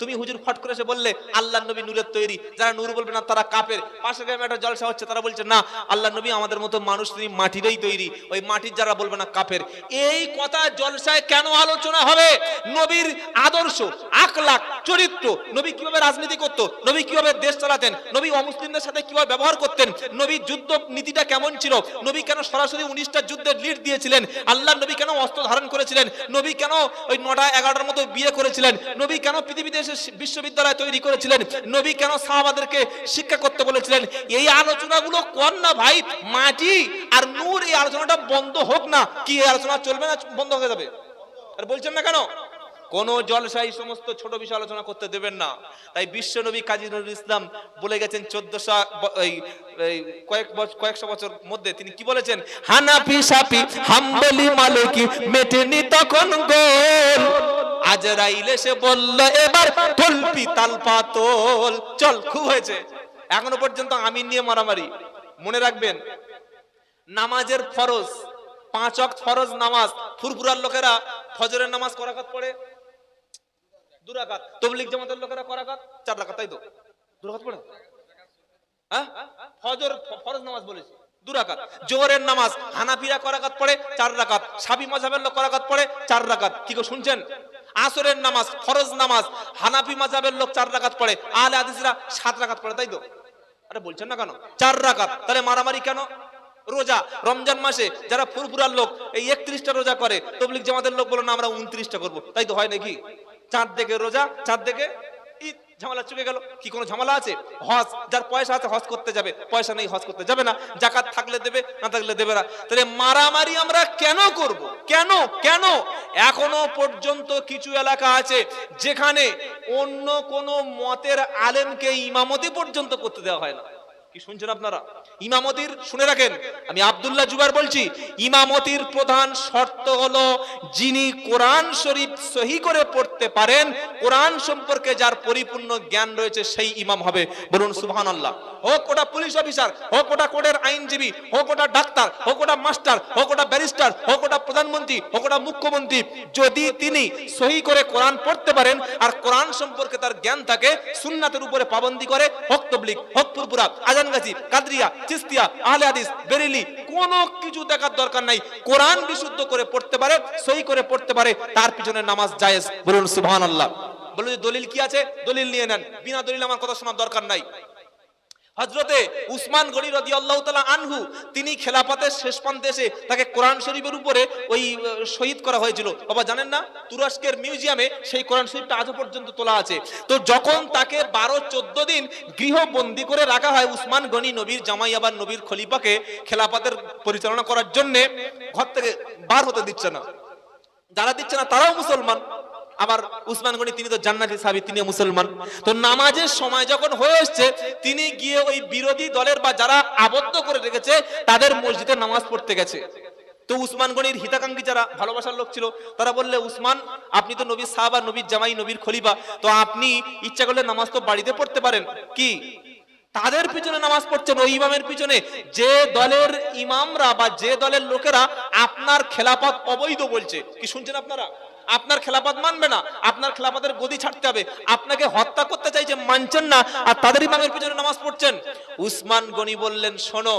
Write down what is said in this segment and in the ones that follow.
তুমি হুজুর ফট করে এসে বললে আল্লাহ নবী নূরের তৈরি। যারা নূর বলবে না, তারা কাপের। পাশে গ্রামে একটা জলসা হচ্ছে, তারা বলছে, না আল্লাহ নবী আমাদের মতো মানুষ তিনি মাটিরই তৈরি। ওই মাটির যারা বলবে না, কাপের। এই কথা জলসায় কেন আলোচনা হবে? নবীর আদর্শ আখলাক চরিত্র, নবী কীভাবে রাজনীতি করতো, নবী কীভাবে দেশ চালাতেন, নবী অমুসলিমদের সাথে কীভাবে ব্যবহার করতেন, নবী যুদ্ধ নীতিটা কেমন ছিল, নবী কেন সরাসরি উনিশটা যুদ্ধের লিড দিয়েছিলেন আল্লাহ নবী কেন অস্ত্র ধারণ করেছিলেন, নবী কেন ওই নটা এগারোটার মতো বিয়ে করেছিলেন, নবী কেন পৃথিবীতে এসে বিশ্ববিদ্যালয় তৈরি করেছিলেন। নবী কেন সাহাবাদেরকে শিক্ষা করতে বলেছিলেন? এই আলোচনাগুলো কর না ভাই, মাটি আর নূর এই আলোচনাটা বন্ধ হোক না। কি এই আলোচনা চলবে না, বন্ধ হয়ে যাবে? আর বলছেন না কেন? কোন জলসাই সমস্ত ছোট বিষয় আলোচনা করতে দেবেন না। তাই বিশ্ব নবী কাজী নজরুল ইসলাম বলে গেছেন, চোদ্দশো কয়েক বছর কয়েকশো বছর মধ্যে তিনি কি বলেছেন? হানাপি সাপি হাম্বলি মালিকি মেটেনি তখন গোল। আজরাইল এসে বলল, এবার তলপি তাল পাতল, চল, খুব হয়েছে। এখনও পর্যন্ত আমিন নিয়ে মারামারি। মনে রাখবেন, নামাজের ফরজ, পাঁচ অক্ট ফরজ নামাজ, ফুরফুরার লোকেরা ফজরের নামাজ করাকাত পড়ে। দুরাকাত তবলিগ জামাতের লোকেরা করাকাত, চার রাকাত, তাই তো? দুরাকাত পড়ে? হ্যাঁ? ফজর, ফরজ নামাজ বলেছি দুরাকাত জোহরের নামাজ, হানাফিরা করাকাত পড়ে, চার রাকাত। সাবি মাযহাবের লোক করাকাত পড়ে, চার রাকাত। কি শুনছেন? আসরের নামাজ, ফরজ নামাজ, হানাফি মাজাবের লোক চার রাকাত পড়ে, আহলে হাদিসরা সাত রাকাত পড়ে, তাই তো? আরে বলছেন না কেন? চার রাকাত, তাহলে মারামারি কেন? রোজা, রমজান মাসে যারা ফুরফুরার লোক, এই একত্রিশটা রোজা করে তবলিক জামাতের লোক বলো, না, আমরা উনত্রিশটা করব। তাই তো হয় নাকি? চাঁদ দেখে রোজা, চাঁদ দেখে ঝামেলা চুকে গেল। কি কোনো ঝামেলা আছে? হজ, যার পয়সা আছে হজ করতে যাবে। পয়সা নেই হজ করতে যাবে না। জাকাত থাকলে দেবে, না থাকলে দেবে না। তাহলে মারামারি আমরা কেন করব? কেন? কেন? এখনও পর্যন্ত কিছু এলাকা আছে যেখানে অন্য কোনো মতের আলেমকে ইমামতি পর্যন্ত করতে দেওয়া হয় না। কি শুনছেন আপনারা? ইমামতির শুনে রাখেন। আমি আব্দুল্লাহ জুবার বলছি, ইমামতির প্রধান শর্ত হলো, যিনি কোরআন শরীফ সহি করে পড়তে পারেন, কোরআন সম্পর্কে যার পরিপূর্ণ জ্ঞান রয়েছে, সেই ইমাম হবে। বলুন সুহান আল্লাহ হোক ওটা পুলিশ অফিসার, হোক ওটা কোর্টের আইনজীবী, হোক ওটা ডাক্তার, হোক ওটা মাস্টার, হোক ওটা ব্যারিস্টার, হোক ওটা প্রধানমন্ত্রী, হোক ওটা মুখ্যমন্ত্রী, যদি তিনি সহি করে কোরআন পড়তে পারেন আর কোরআন সম্পর্কে তার জ্ঞান থাকে, সুন্নাতের উপরে পাবন্দি করে, হোক তবলিক হোক পুরপুরা আজানগাছি কাদরিয়া, চিস্তিয়া, আহলে হাদিস, বেরেলি, কোনো কিছু দেখার দরকার নাই। কোরআন বিশুদ্ধ করে পড়তে পারে, সহি করে পড়তে পারে, তার পিছনে নামাজ জায়েজ। বলুন, সুবহানাল্লাহ। বলুন দলিল কি আছে? দলিল নিয়ে নেন। বিনা দলিল আমার কথা শোনার দরকার নাই। হজরতে উসমান গনি রদি আল্লাহ তালা আনহু, তিনি খেলাফতের শেষ প্রান্তে এসে তাকে কোরআন শরীফের উপরে ওই শহীদ করা হয়েছিল। বাবা, জানেন না? তুরস্কের মিউজিয়ামে সেই কোরআন শরীফটা আজও পর্যন্ত তোলা আছে। তো যখন তাকে বারো, চোদ্দ দিন গৃহবন্দী করে রাখা হয় উসমান গনি নবীর জামাই আবার নবীর খলিফাকে খেলাপাতের পরিচালনা করার জন্য, ঘর থেকে বার হতে দিচ্ছে না। যারা দিচ্ছে না, তারাও মুসলমান। আবার উসমান গনি, তিনি তো জান্নাতি সাহাবী তিনি মুসলমান। তো নামাজের সময় যখন হয়ে এসছে, তিনি গিয়ে ওই বিরোধী দলের বা যারা আবদ্ধ করে রেখেছে, তাদের মসজিদে নামাজ পড়তে গেছে। তো উসমান গনির হিতাকাঙ্ক্ষী যারা ভালোবাসার লোক ছিল, তারা বললে, উসমান, আপনি তো নবীর সাহাবা, নবীর জামাই, নবীর খলিফা, তো আপনি ইচ্ছা করলে নামাজ তো বাড়িতে পড়তে পারেন। কি? তাদের পিছনে নামাজ পড়ছেন ওই ইমামের পিছনে। যে দলের ইমামরা বা যে দলের লোকেরা আপনার খেলাফত অবৈধ বলছে। কি শুনছেন আপনারা? আপনার খেলাপাত মানবে না, আপনার খেলাপাতের গদি ছাড়তে হবে। আপনাকে হত্যা করতে চাই যে মানছেন না, আর তাদেরই ইমামের পিছনে নামাজ পড়ছেন। উসমান গনি বললেন, শোনো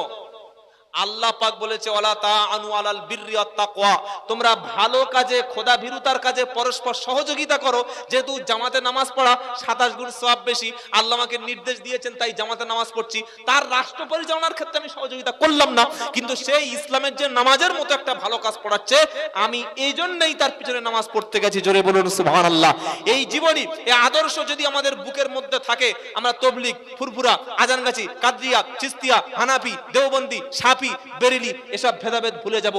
আল্লাহ পাক বলেছে, ওয়ালা তাআনু আলাল বিররি ওয়াত তাকওয়া। তোমরা ভালো কাজে, খোদা ভীরুতার কাজে পরস্পর সহযোগিতা করো। যেহেতু জামাতে নামাজ পড়া 27 গুণ সওয়াব বেশি, আল্লাহ আমাকে নির্দেশ দিয়েছেন, তাই জামাতে নামাজ পড়ছি। তার রাষ্ট্র পরিচালনার ক্ষেত্রে আমি সহযোগিতা করলাম না, কিন্তু সেই ইসলামের যে নামাজের মতো একটা ভালো কাজ পড়াচ্ছে, আমি এই জন্যই তার পিছনে নামাজ পড়তে গেছি। জোরে বলুন, সুবহানাল্লাহ। এই জীবনী এই আদর্শ যদি আমাদের বুকের মধ্যে থাকে, আমরা তবলিগ, ফুরফুরা আজানগাছি কাদরিয়া, চিস্তিয়া, হানাফি, দেওবন্দি সাফি বেরেলি, এসব ভেদাভেদ ভুলে যাব।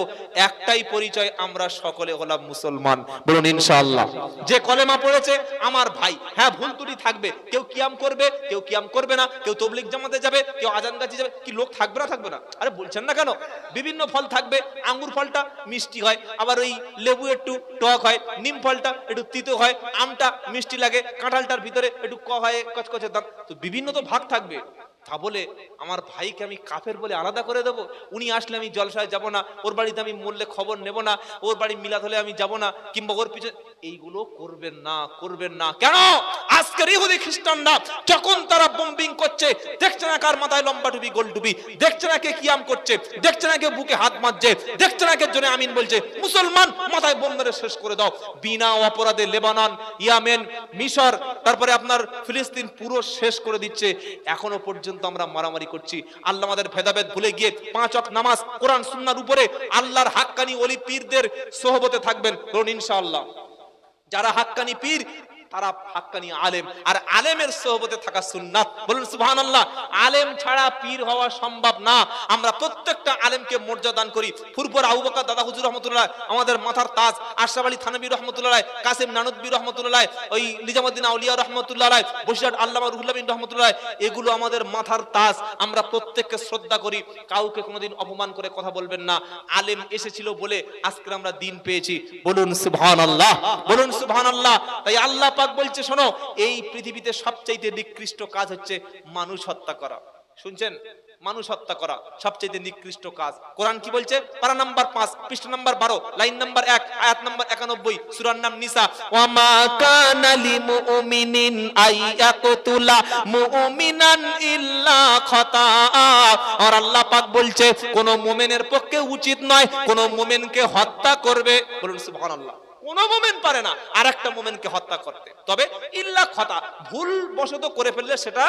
একটাই পরিচয়, আমরা সকলে হলাম মুসলমান। বলুন, ইনশাআল্লাহ। যে কলেমা পড়েছে, আমার ভাই। হ্যাঁ ভুল ত্রুটি থাকবে। কেউ কিয়াম করবে, কেউ কিয়াম করবে না। কেউ তবলিগ জামাতে যাবে, কেউ আজানগাছি যাবে। কি লোক থাকবে না থাকবে না? আরে, বলছেন না কেন? বিভিন্ন ফল থাকবে। আঙ্গুর ফলটা মিষ্টি হয়, আবার ওই লেবু একটু টক হয়, নিম ফলটা একটু তিতো হয়, আমটা মিষ্টি লাগে, কাঁঠালটার ভিতরে একটু ক হয়, কচকচে দাঁত তো বিভিন্ন তো ভাগ থাকবে। তা বলে আমার ভাইকে আমি কাফের বলে আলাদা করে দেবো। উনি আসলে আমি জলসায় যাব না, ওর বাড়িতে আমি মরলে খবর নেব না, ওর বাড়ি মিলাদ হলে আমি যাব না, কিংবা ওর পিছনে এইগুলো করবেন না করবেন না। কেন? আজকের ইহুদি খ্রিস্টানরা যখন তারা বোম্বিং করছে, দেখছে না কার মাথায় লম্বা টুপি, গোল টুপি, দেখছে না কে কিয়াম করছে, দেখছে না কে বুকে হাত মারছে দেখছে না কে জন্য আমিন বলছে, মুসলমান, মাথায় বোম মেরে শেষ করে দাও। বিনা অপরাধে লেবানন, ইয়ামেন, মিশর, তারপরে আপনার ফিলিস্তিন পুরো শেষ করে দিচ্ছে। এখনও পর্যন্ত আমরা মারামারি করছি। আল্লাহ আমাদের ভেদাভেদ ভুলে গিয়ে পাঁচ অক নামাজ, কোরআন, সুন্নার উপরে আল্লাহর হাক্কানি অলি পীরদের সোহবতে থাকবেন। বলুন ইনশাআল্লাহ। যারা হাক্কানি পীর তারা হাক্কানি আলেম। আর আলেমের সোহবতে থাকা সুন্নাত। বলুন সুবহানাল্লাহ, আলেম ছাড়া পীর হওয়া সম্ভব না। আমরা প্রত্যেকটা আলেমকে মর্যাদা দান করি। ফুরপুর আবু দাদা হুজুর রহমতুল্লাহ, আমাদের মাথার তাজ। আশরাফ আলী থানবী রহমতুল্লাহ, কাসিম নানুদ্বি রহমতুল্লাহ, ওই নিজামুদ্দিন আউলিয়া রহমতুল্লাহ বসিরহাট আল্লামা রুহুল্লাহ বিন রহমতুল্লাহ, এগুলো আমাদের মাথার তাজ। আমরা প্রত্যেককে শ্রদ্ধা করি। কাউকে কোনোদিন অপমান করে কথা বলবেন না। আলেম এসেছিল বলে আজকে আমরা দিন পেয়েছি। বলুন সুবহানাল্লাহ বলুন সুবহানাল্লাহ। তাই আল্লাহ পাক বলছে, শোনো, এই পৃথিবীতে সবচাইতে নিকৃষ্ট কাজ হচ্ছে মানুষ হত্যা করা। শুনছেন? মানুষ হত্যা করা সবচেয়ে নিকৃষ্ট কাজ। কোরআন কি বলছে? পারা নাম্বার পাঁচ, পৃষ্ঠ নাম্বার বারো, লাইন নাম্বার এক, আয়াত নাম্বার একানব্বই, সুরার নাম নিসা। ওয়ামা কানা লিমুমিনিন আইয়াকতুলা মুমিনান ইল্লা খাতা আর আল্লাহ পাক বলছে, কোন মোমেনের পক্ষে উচিত নয়, কোন মোমেনকে হত্যা করবে। বলুন সুবহানাল্লাহ। কোন মোমেন পারে না। আর একটা মোমেনকে হত্যা করতে। তবে ইল্লা খতা ভুল বশত করে ফেললে সেটা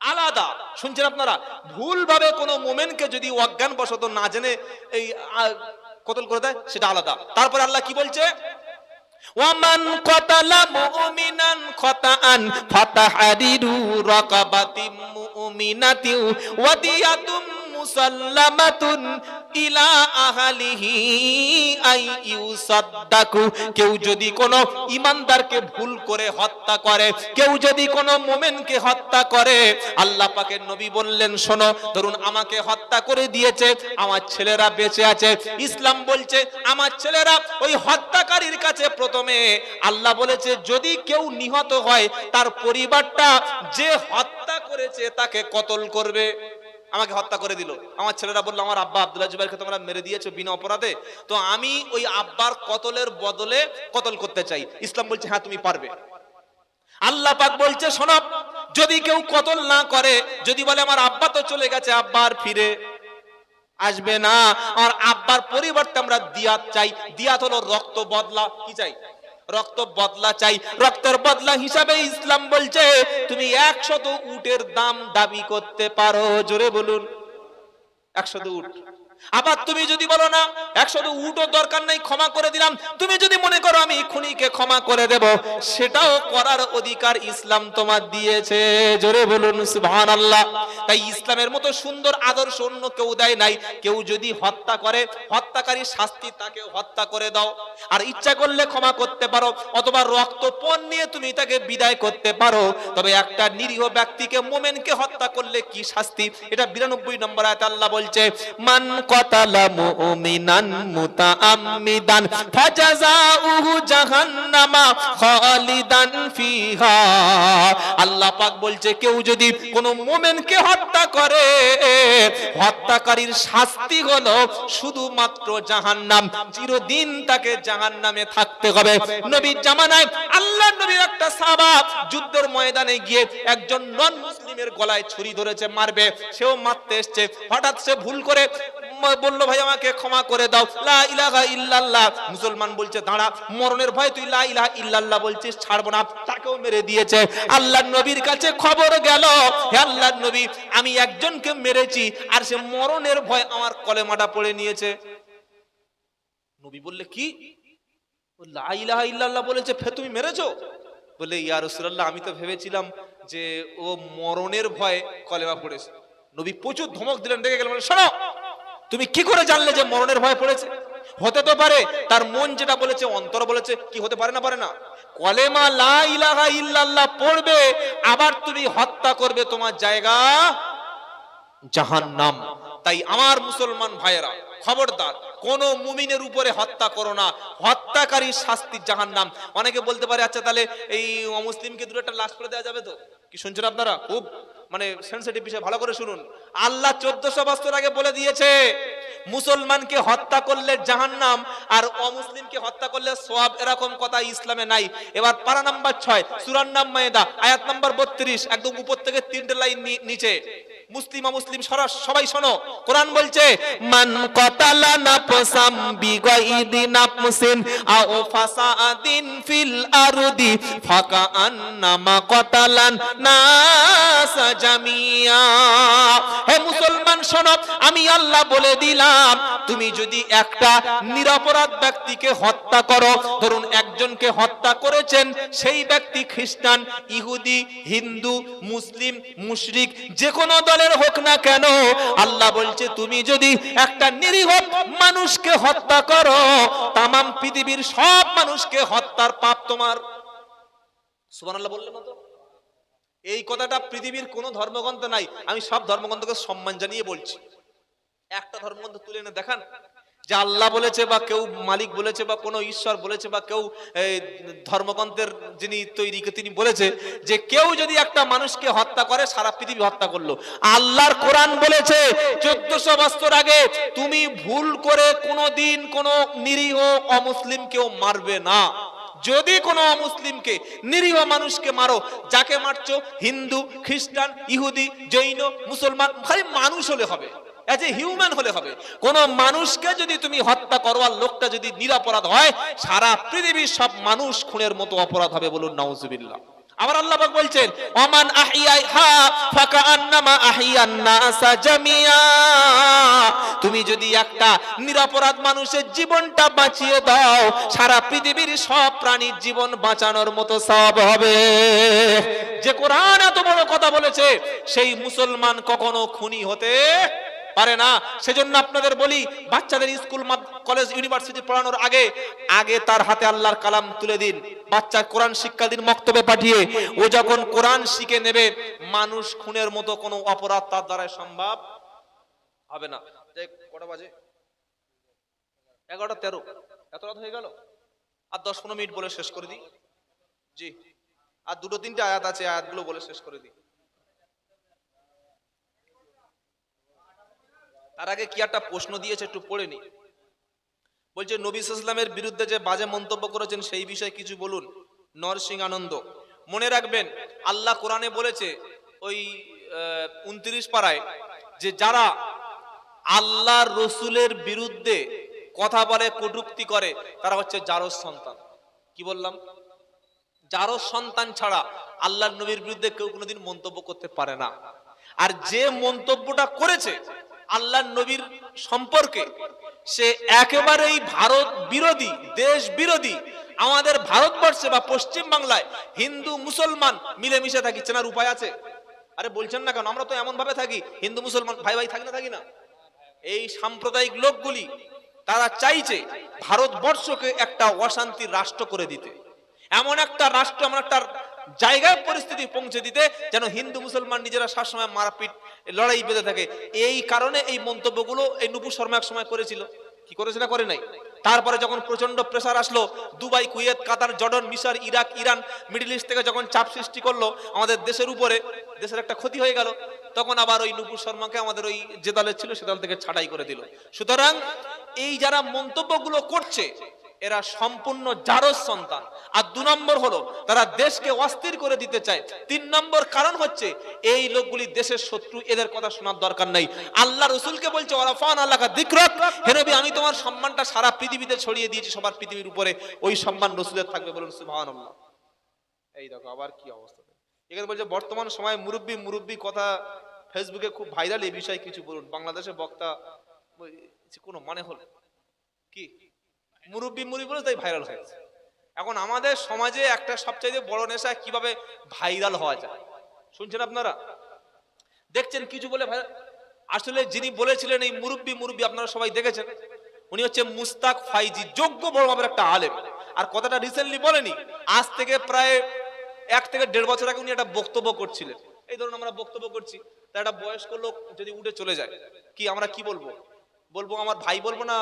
আলাদা। শুনছেন আপনারা? ভুল ভাবে কোন মোমেনকে যদি অজ্ঞান বশত না জেনে এই কতল করে দেয়, সেটা আলাদা। তারপর আল্লাহ কি বলছে? ওয়ামান কতালা মুমিনান খতাআন, ফাতাহরিরু রাকাবাতিম মুমিনাতিন ওয়াদিয়াতুম মুসাল্লামাতুন ইলা আহলিহি আই ইউসাদ্দাকু। কেউ যদি ইমানদারকে ভুল করে হত্যা করে, কেউ যদি হত্যা করে, আল্লাহ পাকের নবী বললেন, শোনো, ধরুন আমাকে হত্যা করে দিয়েছে, আমার ছেলেরা বেঁচে আছে। ইসলাম বলছে, আমার ছেলেরা ওই হত্যাকারীর কাছে প্রথমে আল্লাহ বলেছে, যদি কেউ নিহত হয়, তার পরিবারটা যে হত্যা করেছে, তাকে কতল করবে? আমাকে হত্যা করে দিল। আমার ছেলেরা বলল, আমার আব্বা আব্দুল্লাহ জুবাইরকে তোমরা মেরে দিয়েছ বিনা অপরাধে। তো আমি ওই আব্বার কতলের বদলে কতল করতে চাই? ইসলাম বলছে হ্যাঁ তুমি পারবে। আল্লাহ পাক বলছে, শোনো, যদি কেউ কতল না করে, যদি বলে, আমার আব্বা তো চলে গেছে আব্বার ফিরে আসবে না। আর আব্বার পরিবর্তে আমরা দিয়াত চাই। দিয়াত হলো রক্ত বদলা। কি চাই? রক্ত বদলা চাই। রক্তের বদলা হিসাবে ইসলাম বলছে, তুমি একশত উটের দাম দাবি করতে পারো। জোরে বলুন। একশত উট। আবার তুমি যদি বলো না একশত উটও দরকার নাই, ক্ষমা করে দিলাম, তুমি যদি মনে করো আমি খুনিকে ক্ষমা করে দেব, সেটাও করার অধিকার ইসলাম তোমার দিয়েছে। জোরে বলুন সুবহান আল্লাহ তাই ইসলামের মতো সুন্দর আদর্শ অন্য কেউ দেয় নাই। কেউ যদি হত্যা করে, হত্যাকারী শাস্তি তাকে হত্যা করে দাও। আর ইচ্ছা করলে ক্ষমা করতে পারো, অথবা রক্তপণ নিয়ে তুমি তাকে বিদায় করতে পারো। তবে একটা নিরীহ ব্যক্তিকে মোমেনকে হত্যা করলে কি শাস্তি? এটা বিরানব্বই নম্বর আয়াতে আল্লাহ বলছে, মান আল্লাহ পাক বলছে, কেউ যদি কোনো মোমেনকে হত্যা করে, হত্যাকারীর শাস্তি হলো শুধুমাত্র চিরদিন তাকে থাকতে হবে। নবীর জামানায় আল্লাহ নবীর একটা যুদ্ধের ময়দানে গিয়ে একজন নন মুসলিমের গলায় ছুরি ধরেছে, মারবে, সেও মারতে এসছে। হঠাৎ সে ভুল করে বলল, ভাই, আমাকে ক্ষমা করে দাও। লা ইলাহা ইল্লাল্লাহ। মুসলমান বলছে, দাঁড়া, মরণের ভয় তুই লা ইলাহা ইল্লাল্লাহ বলছিস, ছাড়বো না। তাকেও মেরে দিয়েছে। আল্লাহ নবীর কাছে খবর গেল, হে আল্লাহ নবী, আমি একজনকে মেরেছি, আর সে মরণের ভয় আমার কলেমাটা পড়ে নিয়েছে। নবী বললে, কি? লা ইলাহা ইল্লাল্লাহ বলেছে ফে তুমি মেরেছো? বলে ইয়া রাসূলুল্লাহ, আমি তো ভেবেছিলাম যে ও মরণের ভয়ে কলেমা পড়েছে। নবী প্রচুর ধমক দিলেন, ডেকে গেলেন শোনো তুমি কি করে জানলে যে মরণের ভয় পড়েছে? হতে তো পারে, তার মন যেটা বলেছে, অন্তর বলেছে, কি হতে পারে না পারে না। কলেমা লা ইলাহা ইল্লাল্লাহ পড়বে, আবার তুমি হত্যা করবে তোমার জায়গা জাহান্নাম। তাই আমার মুসলমান ভাইয়েরা, খবরদার, কোন মুমিনের উপরে হত্যা করো না। হত্যাকারী শাস্তি জাহান্নাম। অনেকে বলতে পারে আচ্ছা তাহলে এই অমুসলিমকে দূরে একটা লাশ করে দেওয়া যাবে তো? কি শুনছেন আপনারা? খুব মানে সেন্সিটিভ বিষয়, ভালো করে শুনুন। আল্লাহ চোদ্দশো বছর আগে বলে দিয়েছে, মুসলমানকে হত্যা করলে জাহান্নাম, আর অমুসলিমকে হত্যা করলে সব এরকম কথা ইসলামে নাই। এবার পারা নাম্বার ছয় সুরান নাম মায়েদা, আয়াত নাম্বার বত্রিশ, একদম উপর থেকে তিনটে লাইন নিচে। মুসলিম মুসলিম সরাস সবাই শোনো। কোরআন বলছে, মান কতালা নাফসাম বিগাইদি নাফসিন আও ফাসাদিন ফিল আরদি ফাকা আন্নামা কতালান নাস জামিয়া। হে মুসলমান শোনো আমি আল্লাহ বলে দিলাম, তুমি যদি একটা নিরপরাধ ব্যক্তিকে হত্যা করো, ধরুন একজনকে হত্যা করেছেন, সেই ব্যক্তি খ্রিস্টান, ইহুদি, হিন্দু, মুসলিম, মুশরিক যে কোনো দলের হোক না কেন, আল্লাহ বলছে, তুমি যদি একটা নিরীহ মানুষকে হত্যা করো, তামাম পৃথিবীর সব মানুষকে হত্যার পাপ তোমার। এই কথাটা পৃথিবীর কোনো ধর্মগ্রন্থ নাই। আমি সব ধর্মগ্রন্থকে সম্মান জানিয়ে বলছি। একটা ধর্মগ্রন্থ তুলে এনে দেখান। যে আল্লাহ বলেছে বা কেউ মালিক বলেছে বা কোনো ঈশ্বর বলেছে বা কেউ ধর্মগ্রন্থের যিনি তৈরিকে তিনি বলেছে যে কেউ যদি একটা মানুষকে হত্যা করে, সারা পৃথিবী হত্যা করল। আল্লাহর কোরআন বলেছে, চোদ্দশো বছর আগে তুমি ভুল করে কোনো দিন কোনো নিরীহ অমুসলিম কেউ মারবে না। যদি কোনো মুসলিমকে, নিরীহ মানুষকে মারো, যাকে মারছ হিন্দু, খ্রিস্টান, ইহুদি, জৈন, মুসলমান খালি মানুষ হলে হবে অ্যাজ এ হিউম্যান হলে হবে। কোন মানুষকে যদি তুমি হত্যা করো আর লোকটা যদি নিরাপরাধ হয়, সারা পৃথিবীর সব মানুষ খুনের মতো অপরাধ হবে বলুন, নাউজুবিল্লাহ। আবার আল্লাহ পাক বলছেন, ওমান আহিয়াহা ফাকান্নামা আহিয়ান নাসা জামিয়া। তুমি যদি একটা নিরাপরাধ মানুষের জীবনটা বাঁচিয়ে দাও, সারা পৃথিবীর সব প্রাণীর জীবন বাঁচানোর মতো সব হবে। যে কোরআন এত বড় কথা বলেছে, সেই মুসলমান কখনো খুনি হতে পারে না। সেজন্য আপনাদের বলি, বাচ্চাদের স্কুল কলেজ, ইউনিভার্সিটি পড়ানোর আগে আগে তার হাতে আল্লাহর কালাম তুলে দিন। বাচ্চা কোরআন শিক্ষা দিন, মক্তবে পাঠিয়ে, ও যখন কোরআন শিখে নেবে, মানুষ খুনের মতো কোনো অপরাধ তার দ্বারা সম্ভব হবে না। কটা বাজে? এগারোটা তেরো। এত রাত হয়ে গেল। আর দশ পনেরো মিনিট বলে শেষ করে দিই। জি। আর দুটো তিনটে আয়াত আছে, আয়াতগুলো বলে শেষ করে দিই। তার আগে কি একটা প্রশ্ন দিয়েছে একটু পড়ে নি। বলছে, নবী ইসলামের বিরুদ্ধে যে বাজে মন্তব্য করেছেন, সেই বিষয়ে কিছু বলুন। নরসিং আনন্দ মনে রাখবেন, আল্লাহ কোরআনে বলেছে, ওই উনত্রিশ পাড়ায় যে যারা আল্লাহ রসুলের বিরুদ্ধে কথা বলে, কটুক্তি করে, তারা হচ্ছে জারস সন্তান। কি বললাম? যারও সন্তান ছাড়া আল্লাহর নবীর বিরুদ্ধে কেউ কোনোদিন মন্তব্য করতে পারে না। আর যে মন্তব্যটা করেছে আল্লাহর নবীর সম্পর্কে। সে একেবারেই ভারত বিরোধী, দেশ বিরোধী। আমাদের ভারতবর্ষে বা পশ্চিম বাংলায় হিন্দু, মুসলমান মিলেমিশে থাকি, চেনার উপায় আছে? আরে বলছেন না কেন? আমরা তো এমন ভাবে থাকি, হিন্দু, মুসলমান, ভাই ভাই থাকি না থাকি না? এই সাম্প্রদায়িক লোকগুলি, তারা চাইছে ভারতবর্ষকে একটা অশান্তির রাষ্ট্র করে দিতে। এমন একটা রাষ্ট্র, এমন একটা জায়গায় পরিস্থিতি পৌঁছে দিতে যেন হিন্দু, মুসলমান নিজেরা সবসময় মারপিট লড়াই বেঁধে থাকে। এই কারণে এই মন্তব্যগুলো এই নুপুর শর্মা এক সময় করেছিল। কি করেছে না করে নাই? তারপরে যখন প্রচণ্ড প্রেসার আসলো, দুবাই, কুয়েত, কাতার, জর্ডন, মিশর, ইরাক, ইরান মিডল ইস্ট থেকে যখন চাপ সৃষ্টি করল, আমাদের দেশের উপরে, দেশের একটা ক্ষতি হয়ে গেল। তখন আবার ওই নুপুর শর্মাকে আমাদের ওই যে দলে ছিল, সে দল থেকে ছাড়াই করে দিল। সুতরাং এই যারা মন্তব্যগুলো করছে এরা সম্পূর্ণ জারজ সন্তান। আর দু নম্বর হলো, তারা দেশকে অস্থির করে দিতে চায়। তিন নম্বর কারণ হচ্ছে, এই লোকগুলি দেশের শত্রু, এদের কথা শোনার দরকার নাই। আল্লাহ রসুলকে বলছে ওরাফান আল্লাহ দিকরত হেনবি আমি তোমার সম্মানটা সারা পৃথিবীতে ছড়িয়ে দিয়েছি, সবার পৃথিবীর উপরে। ওই সম্মান রসুলের থাকবে বলুন সুবহান এই দেখো, আবার কি অবস্থা। এখানে বলছে, বর্তমান সময়ে মুরব্বী মুরব্বী কথা ফেসবুকে খুব ভাইরাল, এই বিষয়ে কিছু বলুন। বাংলাদেশের বক্তা কোনো মানে হলো? কি? মুরব্বী মুরব্বী বলে তাই ভাইরাল হয়েছে এখন আমাদের সমাজে একটা সবচাইতে বড় নেশা কীভাবে ভাইরাল হওয়া যায়? শুনছেন আপনারা? দেখছেন কিছু বলে আসলে যিনি বলেছিলেন এই মুরব্বী মুরব্বী আপনারা সবাই দেখেছেন, উনি হচ্ছে মুস্তাক ফাইজি, যোগ্য বড় মাপের একটা আলেম। আর কথাটা রিসেন্টলি বলেনি, আজ থেকে প্রায় এক থেকে দেড় বছর আগে উনি একটা বক্তব্য করছিলেন। এই ধরুন আমরা বক্তব্য করছি তা একটা বয়স্ক লোক যদি উঠে চলে যায়, কি আমরা কি বলব? বলব আমার ভাই বলব না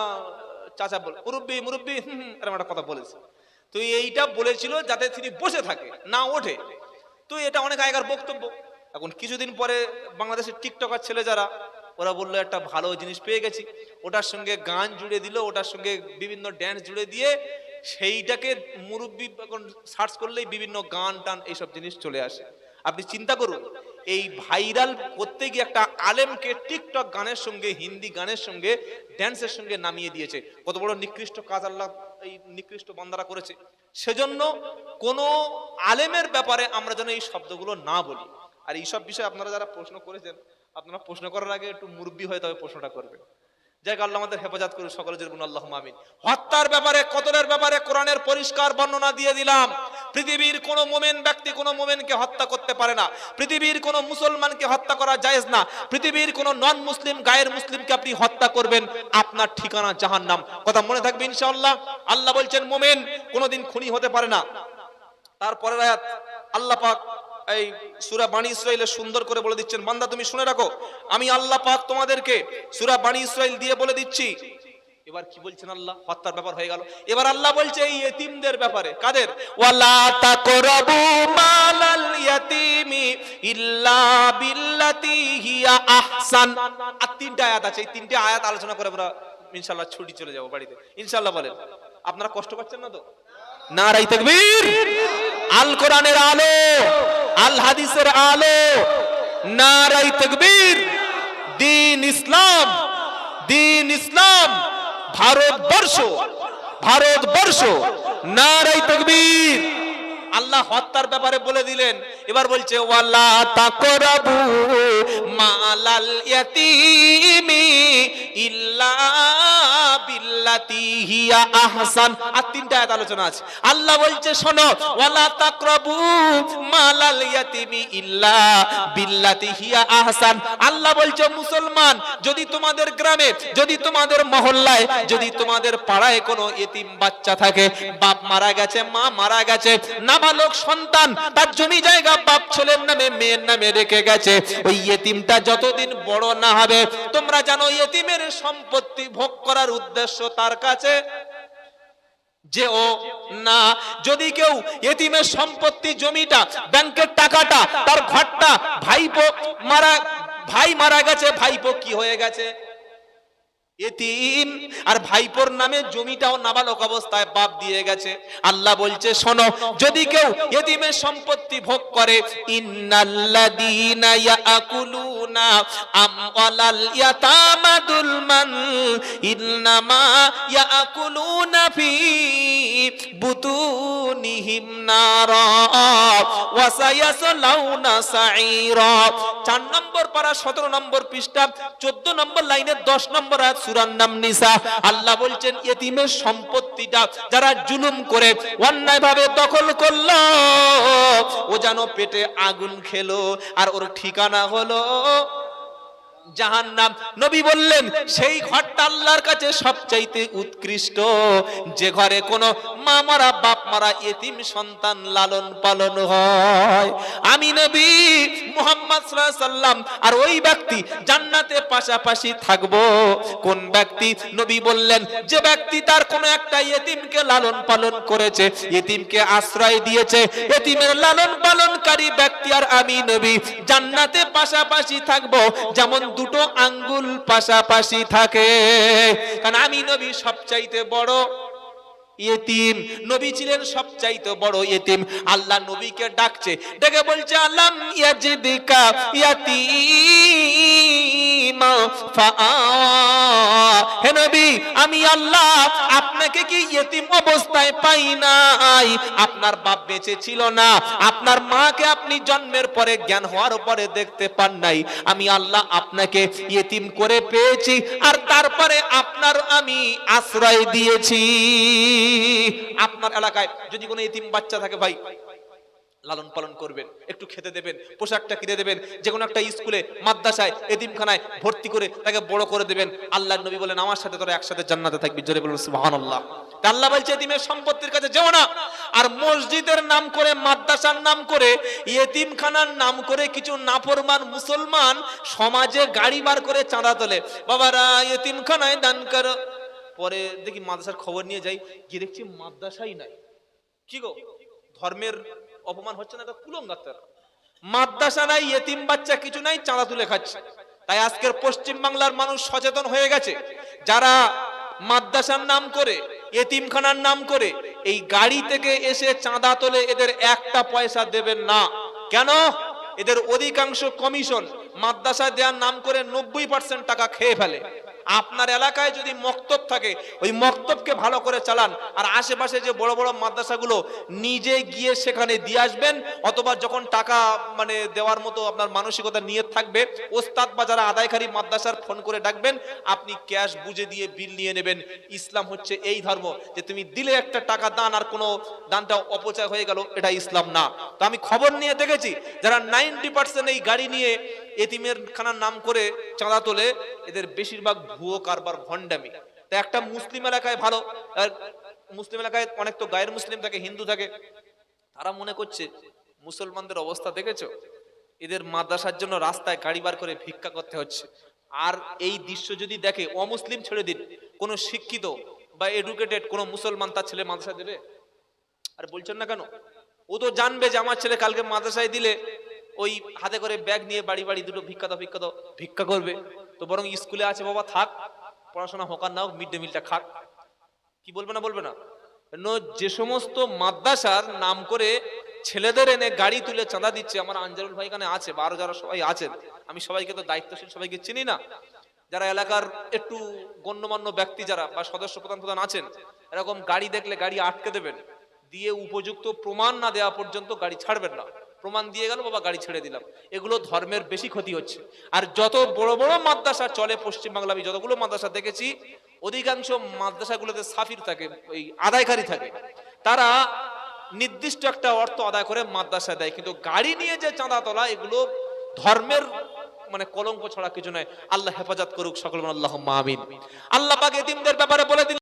চাচা বল, মুরব্বী মুরব্বী এরকম একটা কথা বলেছে। তো এইটা বলেছিল যাতে তিনি বসে থাকে, না ওঠে। তো এটা অনেক আগেকার বক্তব্য। এখন কিছুদিন পরে বাংলাদেশের টিকটকার ছেলে যারা, ওরা বলল, একটা ভালো জিনিস পেয়ে গেছি। ওটার সঙ্গে গান জুড়ে দিল, ওটার সঙ্গে বিভিন্ন ড্যান্স জুড়ে দিয়ে সেইটাকে মুরব্বী এখন সার্চ করলেই বিভিন্ন গান, টান, এইসব জিনিস চলে আসে। আপনি চিন্তা করুন এই ভাইরাল করতে গিয়ে একটা আলেমকে টিকটক গানের সঙ্গে, হিন্দি গানের সঙ্গে ড্যান্সের সঙ্গে নামিয়ে দিয়েছে। কত বড় নিকৃষ্ট কাজ আল্লাহ এই নিকৃষ্ট বন্দারা করেছে। সেজন্য কোন আলেমের ব্যাপারে আমরা যেন এই শব্দগুলো না বলি। আর এইসব বিষয়ে আপনারা যারা প্রশ্ন করেছেন, আপনারা প্রশ্ন করার আগে একটু মুরব্বী হয়ে তবে প্রশ্নটা করবেন। যাই আল্লাহ আমাদের হেফাজত করুন সকলের জন্য আল্লাহ মামিন হত্যার ব্যাপারে, কতলের ব্যাপারে কোরআনের পরিষ্কার বর্ণনা দিয়ে দিলাম। পৃথিবীর কোন মোমেন ব্যক্তি কোন মোমেনকে হত্যা করতে পারে না। পৃথিবীর কোন মুসলমানকে হত্যা করা জায়েজ না। পৃথিবীর কোন নন মুসলিম গায়ের মুসলিমকে আপনি হত্যা করবেন, আপনার ঠিকানা জাহান্নাম। কথা মনে থাকবে ইনশাআল্লাহ? আল্লাহ বলছেন, মোমেন কোনোদিন খুনি হতে পারে না। তারপরের আয়াত, আল্লাহ পাক এই সুরা বানী ইসরাইলে সুন্দর করে বলে দিচ্ছেন, বান্দা তুমি শুনে রাখো, আমি আল্লাহ পাক তোমাদেরকে সুরা বানী ইসরাইল দিয়ে বলে দিচ্ছি। এবার কি বলছেন আল্লাহ? হত্যার ব্যাপার হয়ে গেল। এবার আল্লাহ বলছে, এই এতিমদের ব্যাপারে, কাদের? ওয়ালা তাকরাবু মালাল ইয়াতিমি ইল্লা বিল্লাতি হিয়া আহসান। আর তিনটা আয়াত আছে, এই তিনটে আয়াত আলোচনা করে আমরা ইনশাআল্লাহ ছুটি চলে যাব বাড়িতে। ইনশাআল্লাহ বলেন, আপনারা কষ্ট পাচ্ছেন না তো? নারাই তাকবীর। আল কোরআনের আলো। আল হাদিসের আলো নারাই তাকবীর, দিন ইসলাম দিন ইসলাম, ভারতবর্ষ ভারতবর্ষ নারাই তাকবীর। আল্লাহ হত্যার ব্যাপারে বলে দিলেন, এবার বলছে, ওয়ালা তাকরাবু মালাল ইয়াতিমি মুসলমান, যদি তোমাদের গ্রামে, যদি তোমাদের মহল্লায়, যদি তোমাদের পাড়ায় কোনো এতিম বাচ্চা থাকে, বাপ মারা গেছে, মা মারা গেছে, নাবালক সন্তান, তার জমি জায়গা বাপ ছেলের নামে, মেয়ের নামে রেখে গেছে, ওই এতিমটা যতদিন বড় না হবে, তোমরা জানো, এতিমের সম্পত্তি ভোগ করার উদ্দেশ্য তার কাছে যে ও না, যদি কেউ এতিমের সম্পত্তি, জমিটা, ব্যাংকের টাকাটা, তার ঘরটা ভাইপো মারা, ভাই মারা গেছে, ভাইপো কি হয়ে গেছে? এতিম। আর ভাইপোর নামে জমিটাও নাবালক অবস্থায় বাপ দিয়ে গেছে। আল্লাহ বলছে, শোনো, যদি কেউ এতিমের সম্পত্তি ভোগ করে, ইন্নাল্লাযীনা ইয়াকুলুনা আমওয়ালাল ইয়াতামা দুলমান, ইন্নামা ইয়াকুলুনা ফি বুতুনিহিম নারা, ওয়া সায়াসলাউনা সাঈরা। চার নম্বর পারা 17 নম্বর পৃষ্ঠা 14 নম্বর লাইনের 10 নম্বর আয়াত সূরার নাম নিসা। আল্লাহ বলছেন, এতিমের সম্পত্তিটা যারা জুলুম করে, অন্যায়ভাবে দখল করল, ও যেন পেটে আগুন খেলো। আর ওর ঠিকানা হলো জাহান্নাম। নবী বললেন, সেই ঘরটা আল্লাহর কাছে সবচাইতে উৎকৃষ্ট। যে ঘরে কোনো মা মারা বাপ মারা এতিম সন্তান লালন পালন হয়। আমি নবী মুহাম্মদ সাল্লাম, আর ওই ব্যক্তি জান্নাতে পাশাপাশি কোন ব্যক্তি? নবী বললেন, যে ব্যক্তি তার কোনো একটা এতিমকে লালন পালন করেছে, এতিমকে আশ্রয় দিয়েছে, এতিমের লালন পালনকারী ব্যক্তি আর আমি নবী। জান্নাতে পাশাপাশি থাকব, যেমন দুটো আঙ্গুল পাশাপাশি থাকে। কারণ আমি নবী সবচাইতে বড় ইয়েতিম নবী ছিলেন সবচাইতে বড় ইয়েতিম আল্লাহ নবীকে ডাকছে, ডেকে বলছে আল্লাম ইয়াজিদিকা ইয়াতিমা ফাআ হে নবী, আমি আল্লাহ আপনাকে কি ইয়েতিম অবস্থায় পাই নাই? আপনার বাপ বেঁচে ছিল না। আপনার মাকে আপনি জন্মের পরে, জ্ঞান হওয়ার পরে দেখতে পান নাই। আমি আল্লাহ আপনাকে ইয়েতিম করে পেয়েছি, আর তারপরে আপনার আমি আশ্রয় দিয়েছি। আপনার এলাকায় যদি কোনো এতিম বাচ্চা থাকে ভাই, লালন পালন করবেন, একটু খেতে দেবেন, পোশাকটা কিনে দেবেন, যে কোনো একটা স্কুলে, মাদ্রাসায়, এতিমখানায় ভর্তি করে তাকে বড় করে দেবেন। আল্লাহ নবী বলেন, আমার সাথে তোরা একসাথে জান্নাতে থাকবি। জোরে বলুন, সুবহানাল্লাহ। তা আল্লাহ বলছে, এতিমের সম্পত্তির কাছে যেও না। আর মসজিদের নাম করে, মাদ্রাসার নাম করে, এতিমখানার নাম করে কিছু নাফরমান মুসলমান সমাজে গাড়ি বার করে চাঁদা তোলে। বাবারা, এতিমখানায় দান করো। পরে দেখি মাদ্রাসার খবর নিয়ে যাই, গিয়ে দেখছি মাদ্রাসাই নাই। কি গো? ধর্মের অপমান হচ্ছে না এটা কুলঙ্গার মাদ্রাসা নাই, এতিম বাচ্চা কিছু নাই, চাঁদা তুলে খাচ্ছে। তাই আজকের পশ্চিম বাংলার মানুষ সচেতন হয়ে গেছে। যারা মাদ্রাসার নাম করে, এতিমখানার নাম করে, এই গাড়ি থেকে এসে চাঁদা তোলে, এদের একটা পয়সা দেবেন না। কেন? এদের অধিকাংশ কমিশন মাদ্রাসা দেওয়ার নাম করে নব্বই পার্সেন্ট টাকা খেয়ে ফেলে। আপনার এলাকায় যদি মক্তব থাকে, ওই মক্তবকে ভালো করে চালান। আর আশেপাশে যে বড় বড় মাদ্রাসাগুলো, নিজে গিয়ে সেখানে দিয়ে আসবেন, অথবা যখন টাকা মানে দেওয়ার মতো আপনার মানসিকতা নিয়ে থাকবে, ওস্তাদ বা যারা আদায়কারী মাদ্রাসার ফোন করে ডাকবেন, আপনি ক্যাশ বুঝে দিয়ে বিল নিয়ে নেবেন। ইসলাম হচ্ছে এই ধর্ম, যে তুমি দিলে একটা টাকা দান আর কোনো দানটা অপচয় হয়ে গেল, এটা ইসলাম না। তো আমি খবর নিয়ে দেখেছি, যারা নাইনটি পার্সেন্ট এই গাড়ি নিয়ে এতিমের খানার নাম করে চাঁদা তোলে। এদের বেশিরভাগ ভুয়ো কারবার ভণ্ডামি। তা একটা মুসলিম এলাকায় ভালো, আর মুসলিম এলাকায় অনেক তো গায়ের মুসলিম থাকে, হিন্দু থাকে। তারা মনে করছে, মুসলমানদের অবস্থা দেখেছ? এদের মাদ্রাসার জন্য রাস্তায় গাড়ি বার করে ভিক্ষা করতে হচ্ছে। আর এই দৃশ্য যদি দেখে, অমুসলিম ছেড়ে দিন, কোনো শিক্ষিত বা এডুকেটেড কোনো মুসলমান তার ছেলে মাদ্রাসা দেবে? আর বলছেন না কেন? ও তো জানবে যে আমার ছেলে কালকে মাদ্রাসায় দিলে ওই হাতে করে ব্যাগ নিয়ে বাড়ি বাড়ি দুটো ভিক্ষা দাও, ভিক্ষা ভিক্ষা করবে। তো বরং স্কুলে আছে বাবা, থাক, পড়াশোনা হোক না হোক, মিড ডে মিলটা খাক। কি বলবে না বলবে না? যে সমস্ত মাদ্রাসার নাম করে ছেলেদের এনে গাড়ি তুলে চাঁদা দিচ্ছে, আমার আঞ্জারুল ভাই এখানে আছে বা আরও যারা সবাই আছেন, আমি সবাইকে তো দায়িত্বশীল, সবাইকে চিনি না। যারা এলাকার একটু গণ্যমান্য ব্যক্তি যারা বা সদস্য প্রধান প্রধান আছেন, এরকম গাড়ি দেখলে গাড়ি আটকে দেবেন, দিয়ে উপযুক্ত প্রমাণ না দেওয়া পর্যন্ত গাড়ি ছাড়বেন না। প্রমাণ দিয়ে গেল, বাবা, গাড়ি ছেড়ে দিলাম। এগুলো ধর্মের বেশি ক্ষতি হচ্ছে। আর যত বড় বড় মাদ্রাসা চলে পশ্চিমবাংলা, আমি যতগুলো মাদ্রাসা দেখেছি, অধিকাংশ মাদ্রাসাগুলোতে সাফির থাকে, ওই আদায়কারী থাকে। তারা নির্দিষ্ট একটা অর্থ আদায় করে মাদ্রাসা দেয়, কিন্তু গাড়ি নিয়ে যে চাঁদা তোলা, এগুলো ধর্মের মানে কলঙ্ক ছড়া কিছু নয়। আল্লাহ হেফাজত করুক, সকল আল্লাহ আমিন। আল্লাহ পাক এতিমদের ব্যাপারে বলে দিলেন